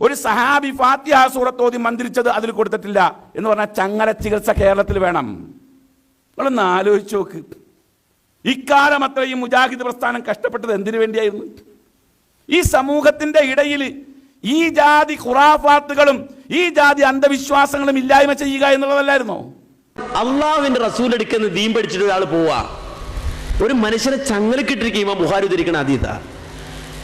ഒരു സഹാബി ഫാത്തിഹ സൂറത്ത് ഓതി മന്ത്രിച്ചത് അതിൽ കൊടുത്തിട്ടില്ല എന്ന് പറഞ്ഞാൽ ചങ്ങല ചികിത്സ കേരളത്തിൽ വേണം. നിങ്ങളൊന്ന് ആലോചിച്ച് നോക്ക്. ഇക്കാലം അത്രയും മുജാഹിദ് പ്രസ്ഥാനം കഷ്ടപ്പെട്ടത് എന്തിനു വേണ്ടിയായിരുന്നു? ഈ സമൂഹത്തിന്റെ ഇടയിൽ ഈ ജാതി ഖുറാഫാത്തുകളും ഈ ജാതി അന്ധവിശ്വാസങ്ങളും ഇല്ലായ്മ ചെയ്യുക എന്നുള്ളതല്ലായിരുന്നോ? അള്ളാഹുവിന്റെ റസൂൽ എടുക്കുന്ന ദീൻ പഠിച്ചിട്ട് ഒരാൾ പോവാ. ഒരു മനുഷ്യനെ ചങ്ങലക്കിട്ടിരിക്കുമ്പോ ബുഹാരി ഉദ്ധരിക്കണ അതീത.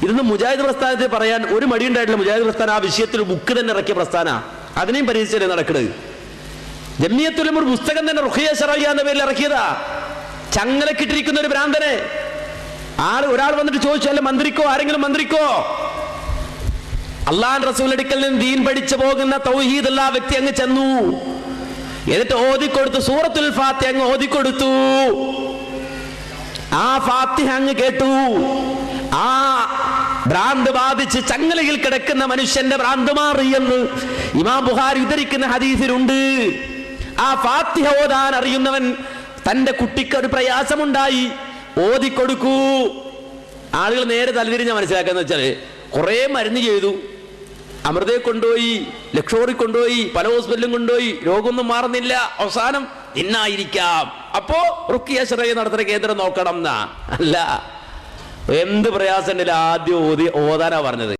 ഇതൊന്നും മുജാഹിദ് പ്രസ്ഥാനത്തിൽ പറയാൻ ഒരു മടി ഉണ്ടായിട്ടില്ല മുജാഹിദ് പ്രസ്ഥാനം ആ വിഷയത്തിൽ ബുക്ക് തന്നെ ഇറക്കിയ പ്രസ്ഥാന. അതിനെയും പരിഹരിച്ചല്ലേ നടക്കുന്നത് ജമിയത്തുലം ഒരു പുസ്തകം തന്നെ റുഹിയ ഷറയ്യ എന്ന പേരിൽ ഇറക്കിയതാ. ചങ്ങലക്കിട്ടിരിക്കുന്ന ഒരു ഭ്രാന്തനെ. ആൾ ഒരാൾ വന്നിട്ട് ചോദിച്ചു മന്ത്രിക്കോ? ആരെങ്കിലും മന്ത്രിക്കോ? അള്ളാൻ റസൂൽ അടുക്കൽ നിന്ന് ദീൻ പഠിച്ചു പോകുന്ന തൗഹീദ് ഉള്ള വ്യക്തി അങ്ങ് ചെന്നു. എന്നിട്ട് ഓതിക്കൊടുത്തു. സൂറത്തുൽ ഫാത്തി അങ്ങ് ഓതിക്കൊടുത്തു. ആ ഫാത്തി അങ്ങ് കേട്ടു. ആ ഭ്രാന്ത് ബാധിച്ച് ചങ്ങലയിൽ കിടക്കുന്ന മനുഷ്യന്റെ ഭ്രാന്ത് മാറി എന്ന് ഇമാം ബുഹാരി ഉദ്ധരിക്കുന്ന ഹദീസിലുണ്ട്. ആ ഫാത്തിഹ ഓതാൻ അറിയുന്നവൻ തന്റെ കുട്ടിക്ക് ഒരു പ്രയാസമുണ്ടായി. ഓതിക്കൊടുക്കൂ ആളുകൾ നേരെ തലതിരിഞ്ഞ മനസ്സിലാക്കാന്ന് വെച്ചാൽ കുറെ മരുന്ന് ചെയ്തു. അമൃതയെ കൊണ്ടുപോയി ലക്ഷോറി കൊണ്ടുപോയി പല ഹോസ്പിറ്റലും കൊണ്ടുപോയി രോഗമൊന്നും മാറുന്നില്ല. അവസാനം ഇന്നായിരിക്കാം അപ്പോ റുക്കിയ ശ്രയ നടത്തുന്ന കേന്ദ്രം നോക്കണം എന്നാ അല്ല എന്ത് പ്രയാസം ഉണ്ടെങ്കിൽ ആദ്യം ഓതി ഓതാനാ പറഞ്ഞത്.